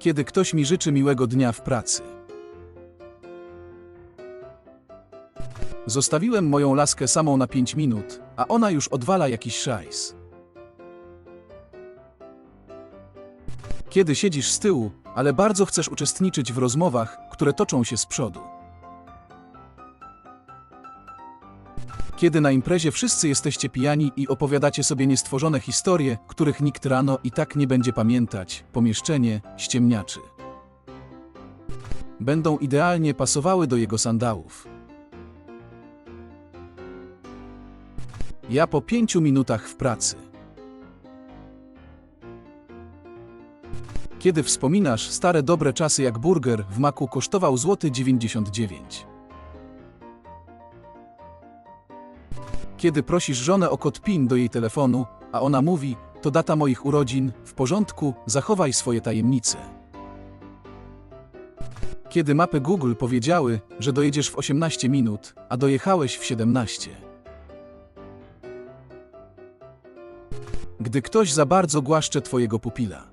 Kiedy ktoś mi życzy miłego dnia w pracy. Zostawiłem moją laskę samą na 5 minut, a ona już odwala jakiś szajs. Kiedy siedzisz z tyłu, ale bardzo chcesz uczestniczyć w rozmowach, które toczą się z przodu. Kiedy na imprezie wszyscy jesteście pijani i opowiadacie sobie niestworzone historie, których nikt rano i tak nie będzie pamiętać, pomieszczenie ściemniaczy. Będą idealnie pasowały do jego sandałów. Ja po pięciu minutach w pracy. Kiedy wspominasz stare dobre czasy jak burger w maku kosztował złoty 99. Kiedy prosisz żonę o kod PIN do jej telefonu, a ona mówi, to data moich urodzin, w porządku, zachowaj swoje tajemnice. Kiedy mapy Google powiedziały, że dojedziesz w 18 minut, a dojechałeś w 17. Gdy ktoś za bardzo głaszcze twojego pupila.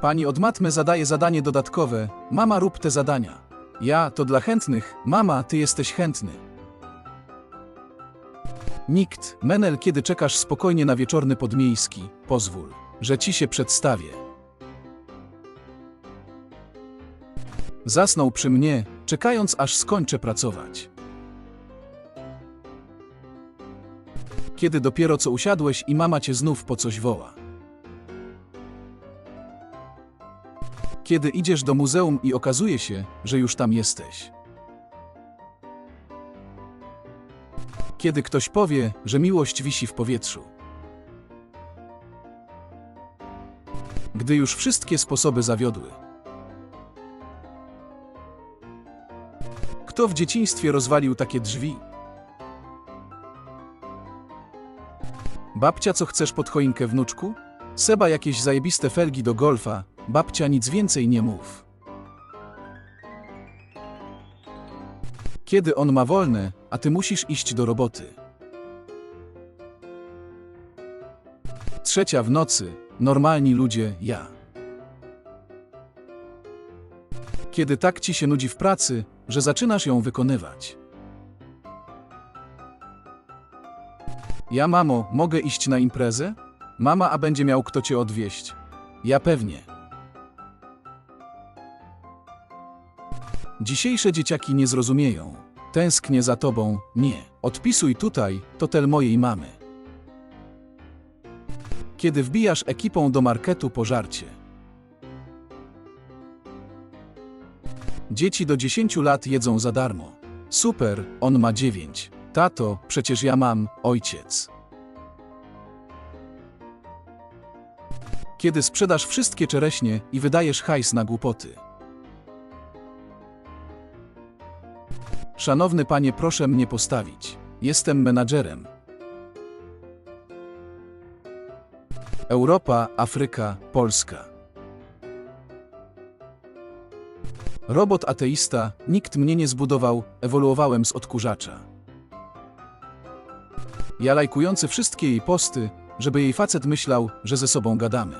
Pani od matmy zadaje zadanie dodatkowe, mama rób te zadania. Ja to dla chętnych, mama ty jesteś chętny. Nikt, Menel kiedy czekasz spokojnie na wieczorny podmiejski, pozwól, że ci się przedstawię. Zasnął przy mnie, czekając aż skończę pracować. Kiedy dopiero co usiadłeś i mama cię znów po coś woła. Kiedy idziesz do muzeum i okazuje się, że już tam jesteś. Kiedy ktoś powie, że miłość wisi w powietrzu. Gdy już wszystkie sposoby zawiodły. Kto w dzieciństwie rozwalił takie drzwi? Babcia, co chcesz pod choinkę wnuczku? Seba jakieś zajebiste felgi do golfa, babcia nic więcej nie mów. Kiedy on ma wolne, a ty musisz iść do roboty. Trzecia w nocy, normalni ludzie, ja. Kiedy tak ci się nudzi w pracy, że zaczynasz ją wykonywać. Ja, mamo, mogę iść na imprezę? Mama, a będzie miał kto cię odwieźć? Ja pewnie. Dzisiejsze dzieciaki nie zrozumieją. Tęsknię za tobą, nie. Odpisuj tutaj, to tel mojej mamy. Kiedy wbijasz ekipą do marketu po żarcie. Dzieci do 10 lat jedzą za darmo. Super, on ma 9. Tato, przecież ja mam, ojciec. Kiedy sprzedasz wszystkie czereśnie i wydajesz hajs na głupoty. Szanowny panie, proszę mnie postawić. Jestem menadżerem. Europa, Afryka, Polska. Robot ateista, nikt mnie nie zbudował, ewoluowałem z odkurzacza. Ja lajkujący wszystkie jej posty, żeby jej facet myślał, że ze sobą gadamy.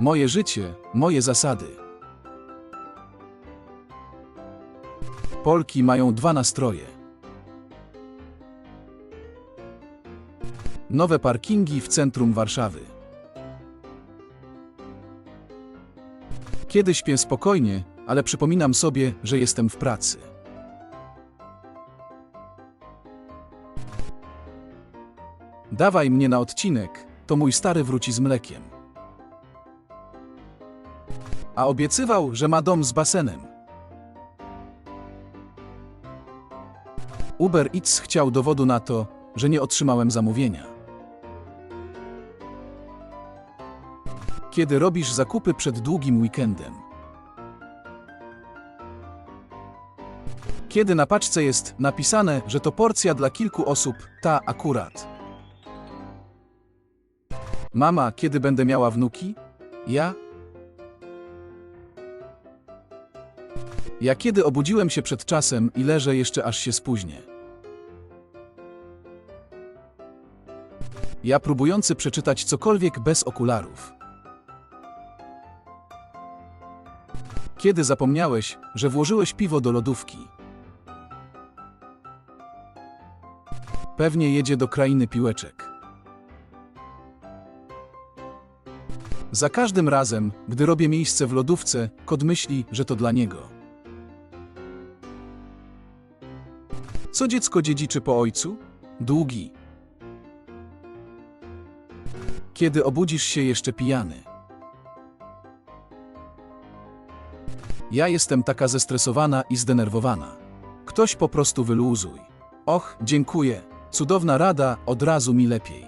Moje życie, moje zasady. Polki mają dwa nastroje. Nowe parkingi w centrum Warszawy. Kiedy śpię spokojnie, ale przypominam sobie, że jestem w pracy. Dawaj mnie na odcinek, to mój stary wróci z mlekiem. A obiecywał, że ma dom z basenem. Uber Eats chciał dowodu na to, że nie otrzymałem zamówienia. Kiedy robisz zakupy przed długim weekendem. Kiedy na paczce jest napisane, że to porcja dla kilku osób, ta akurat. Mama, kiedy będę miała wnuki? Ja? Ja kiedy obudziłem się przed czasem i leżę jeszcze aż się spóźnię. Ja próbujący przeczytać cokolwiek bez okularów. Kiedy zapomniałeś, że włożyłeś piwo do lodówki? Pewnie jedzie do krainy piłeczek. Za każdym razem, gdy robię miejsce w lodówce, kot myśli, że to dla niego. Co dziecko dziedziczy po ojcu? Długi. Kiedy obudzisz się jeszcze pijany? Ja jestem taka zestresowana i zdenerwowana. Ktoś po prostu wyluzuj. Och, dziękuję. Cudowna rada, od razu mi lepiej.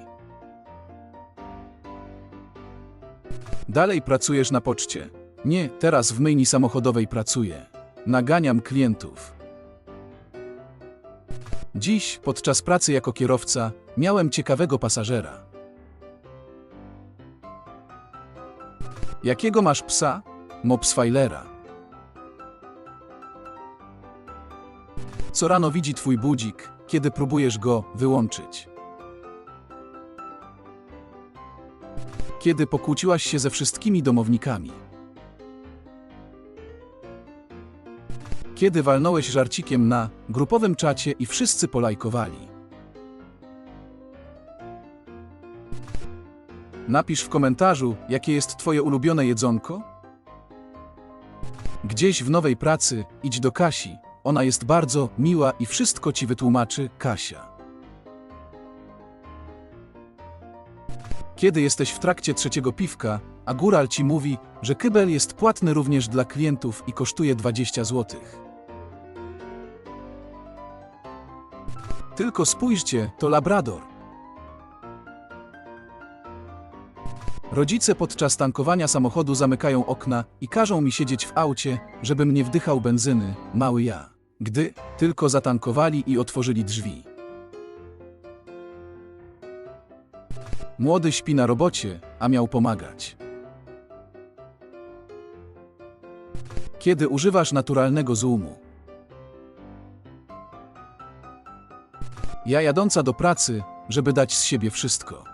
Dalej pracujesz na poczcie. Nie, teraz w myjni samochodowej pracuję. Naganiam klientów. Dziś, podczas pracy jako kierowca, miałem ciekawego pasażera. Jakiego masz psa? Mopsweilera. Co rano widzi twój budzik, kiedy próbujesz go wyłączyć? Kiedy pokłóciłaś się ze wszystkimi domownikami? Kiedy walnąłeś żarcikiem na grupowym czacie i wszyscy polajkowali? Napisz w komentarzu, jakie jest Twoje ulubione jedzonko? Gdzieś w nowej pracy idź do Kasi. Ona jest bardzo miła i wszystko ci wytłumaczy, Kasia. Kiedy jesteś w trakcie trzeciego piwka, a góral ci mówi, że kybel jest płatny również dla klientów i kosztuje 20 zł. Tylko spójrzcie, to labrador. Rodzice podczas tankowania samochodu zamykają okna i każą mi siedzieć w aucie, żebym nie wdychał benzyny, mały ja. Gdy tylko zatankowali i otworzyli drzwi. Młody śpi na robocie, a miał pomagać. Kiedy używasz naturalnego zoomu? Ja jadąca do pracy, żeby dać z siebie wszystko.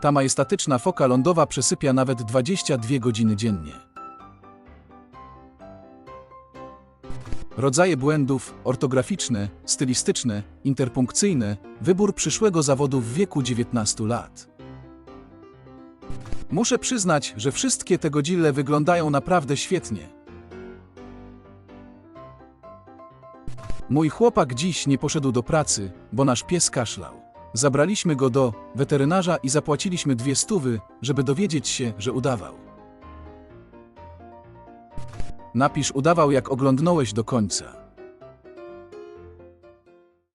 Ta majestatyczna foka lądowa przesypia nawet 22 godziny dziennie. Rodzaje błędów ortograficzne, stylistyczne, interpunkcyjne, wybór przyszłego zawodu w wieku 19 lat. Muszę przyznać, że wszystkie te godzille wyglądają naprawdę świetnie. Mój chłopak dziś nie poszedł do pracy, bo nasz pies kaszlał. Zabraliśmy go do weterynarza i zapłaciliśmy dwie stówy, żeby dowiedzieć się, że udawał. Napisz udawał jak oglądnąłeś do końca.